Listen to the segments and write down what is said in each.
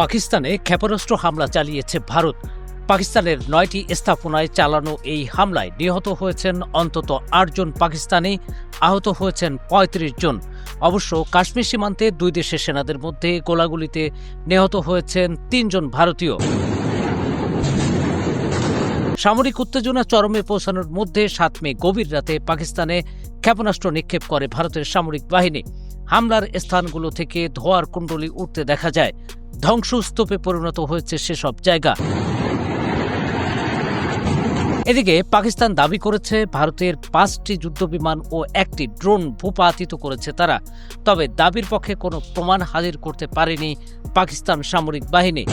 পাকিস্তানে ক্ষেপণাস্ত্র হামলা চালিয়েছে ভারত। পাকিস্তানের নয়টি স্থাপনায় চালানো এই হামলায় নিহত হয়েছেন অন্তত আটজন পাকিস্তানি, আহত হয়েছেন ৩৫ জন। অবশ্য কাশ্মীর সীমান্তে দুই দেশের সেনাদের মধ্যে গোলাগুলিতে নিহত হয়েছেন তিনজন ভারতীয়। সামরিক উত্তেজনা চরমে পৌঁছানোর মধ্যে সাত মে গভীর রাতে পাকিস্তানে ক্ষেপণাস্ত্র নিক্ষেপ করে ভারতের সামরিক বাহিনী। হামলার স্থানগুলো থেকে ধোয়ার কুণ্ডলি উঠতে দেখা যায়। ধ্বংসস্তূপে পরিণত হয়েছে সেসব জায়গা। এদিকে পাকিস্তান দাবি করেছে ভারতের পাঁচটি যুদ্ধবিমান ও একটি ড্রোন ভূপাতিত করেছে তারা। তবে দাবির পক্ষে কোনো প্রমাণ হাজির করতে পারেনি পাকিস্তান সামরিক বাহিনী।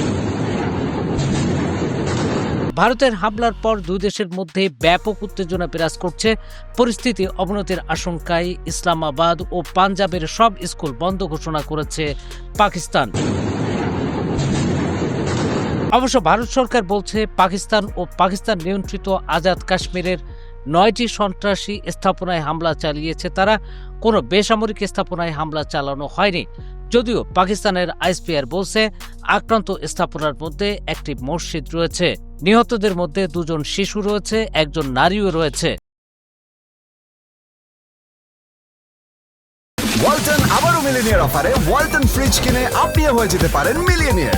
ভারতের হামলার পর দুই দেশের মধ্যে ব্যাপক উত্তেজনা বিরাজ করছে। পরিস্থিতি অবনতির আশঙ্কায় ইসলামাবাদ ও পাঞ্জাবের সব স্কুল বন্ধ ঘোষণা করেছে পাকিস্তান। অবশ্য ভারত সরকার বলছে পাকিস্তান ও পাকিস্তান নিয়ন্ত্রিত আজাদ কাশ্মীরের নয়টি সন্ত্রাসী স্থাপনায় হামলা চালিয়েছে তারা। কোনো বেসামরিক স্থাপনায় হামলা চালানো হয়নি। যদিও পাকিস্তানের আইএসপিআর বলছে, আক্রান্ত স্থাপনার মধ্যে একটি মসজিদ রয়েছে। নিহতদের মধ্যে দুজন শিশু রয়েছে, একজন নারীও রয়েছে। ওয়ালটন আবারও মিলিনিয়ার অফারে ওয়ালটন ফ্রিজ কিনে আপনিও হয়ে যেতে পারেন মিলিয়নিয়ার।